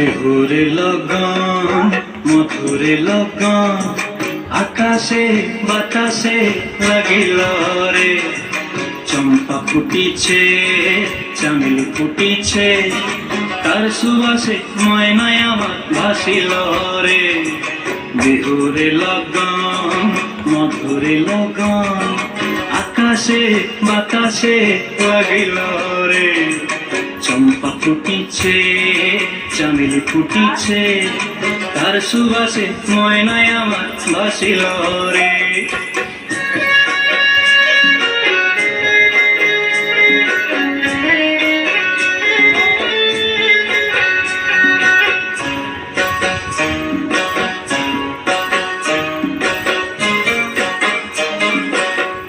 দেহরে লগন, মধুরে লগন, আকাশে বাতাসে লাগিল রে। চম্পা ফুটিছে, চামিল ফুটিছে, তার সুবাসে ময়নায় আমার ভাসিল রে। দেহরে লগন, মধুরে লগন, আকাশে বাতাসে লাগিল রে। ফুটিছে চামেল ফুটিছে, তার সুবাসে ময়নায় আমার ভাসিল রে।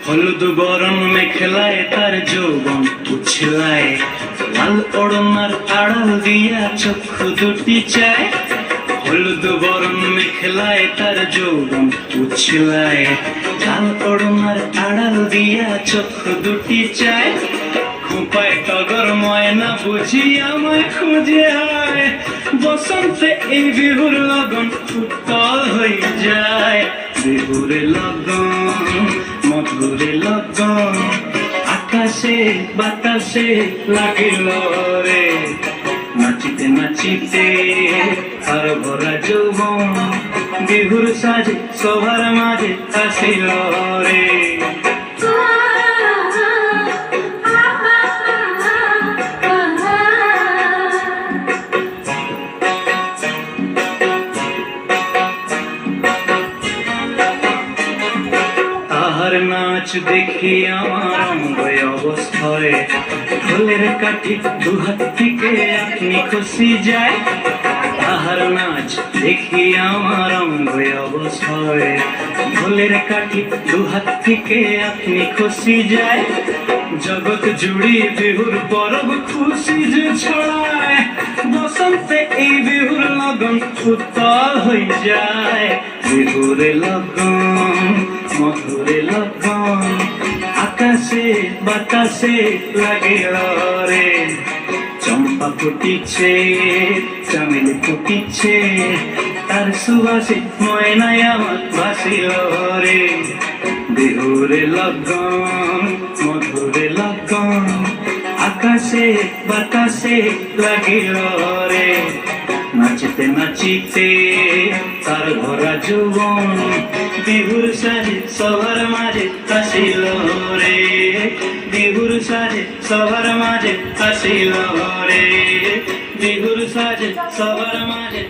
হলুদ বরণ মেখলায় তার যৌবন উছলায়। লাল ওড়নার আড়াল দিয়া চক্ষু দুটি চায়। হলুদ বরণ মেখলায় তার যৌবন উছলায়। লাল ওড়নার আড়াল দিয়া চক্ষু দুটি চায়। খুপায় টগর ময়না বুঝি আমায় খুঁজে আয় বসন্তে এই বিহুর লগন উত্তল হয়ে যায়। বিহুরে লগন, মধুরে লগন। আকাশে বাতাসে লাগিল রে নাচিতে নাচিতে আর ভরা যৌবন বিহুর সাজে সবার মাঝে আসিল রে তাহার নাচ দেখি আমার অঙ্গ অবস্থায়। ঢোলের কাঠি দুহাত থেকে আপনি খুশি যায়। তাহার নাচ দেখি আমার অঙ্গ অবস্থায়। ঢোলের কাঠি দুহাত থেকে আপনি খুশি যায়। জগৎ জুড়ি বিহুর পরব খুশি যে ছড়ায়। বসন্তে এই বিহুর লগন উত্তল হয়ে যায়। বিহুরে লগন মধুরে লগন আকাশে বাতাসে লাগিল রে চম্পা ফুটিছে, চামেল ফুটিছে। তার সুবাসে ময়নায় আমার ভাসিল রে বিহুরে লগন, মধুরে লগন। আকাশে বাতাসে লাগিল রে নাচিতে নাচিতে তার ভরা যৌবন বিহুর সাজে সবার মাঝে আসিল রে বিহুর সাজে সবার মাঝে আসিল রে বিহুর সাজে সবার মাঝে